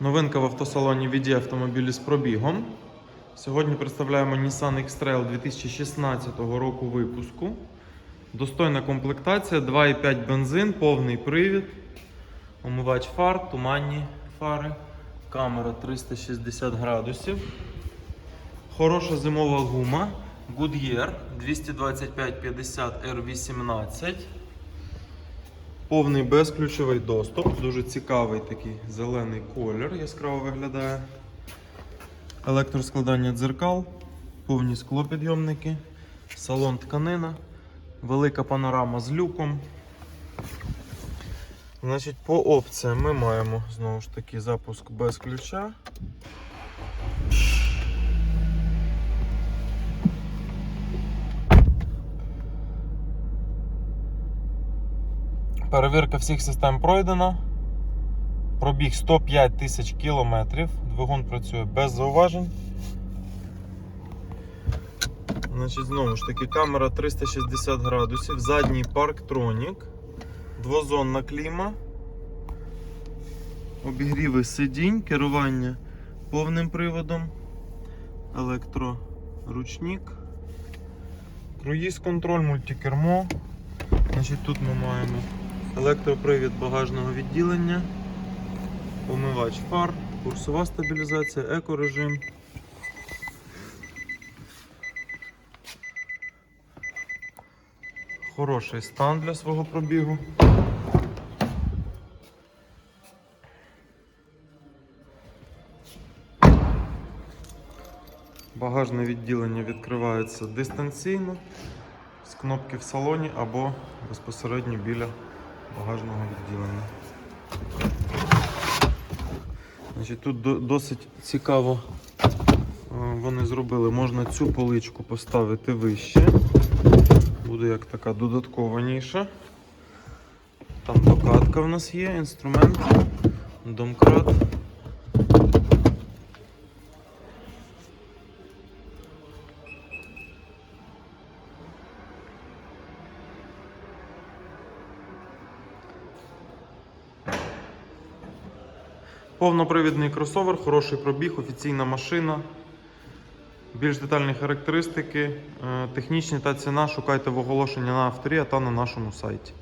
Новинка в автосалоні VD автомобілі з пробігом. Сьогодні представляємо Nissan X-Trail 2016 року випуску. Достойна комплектація, 2,5 бензин, повний привід, омивач фар, туманні фари, камера 360 градусів. Хороша зимова гума Goodyear 225-50 R18. Повний безключовий доступ. Дуже цікавий такий зелений колір, яскраво виглядає. Електроскладання дзеркал, повні склопідйомники, салон тканина, велика панорама з люком. Значить, по опціям ми маємо знову ж таки запуск без ключа. Перевірка всіх систем пройдена. Пробіг 105 тисяч кілометрів. Двигун працює без зауважень. Значить, знову ж таки, камера 360 градусів, задній парктронік, двозонна кліма, обігріви сидінь, керування повним приводом, електроручник, круїз контроль, мультикермо. Значить, тут ми маємо електропривід багажного відділення, омивач фар, курсова стабілізація, екорежим. Хороший стан для свого пробігу. Багажне відділення відкривається дистанційно з кнопки в салоні або безпосередньо біля багажного відділення. Значить, тут досить цікаво е, вони зробили. Можна цю поличку поставити вище. Буде як така додаткова ніша. Там докатка в нас є, інструмент, домкрат. Повнопривідний кросовер, хороший пробіг, офіційна машина. Більш детальні характеристики, е, технічні та ціна шукайте в оголошенні на авторія та на нашому сайті.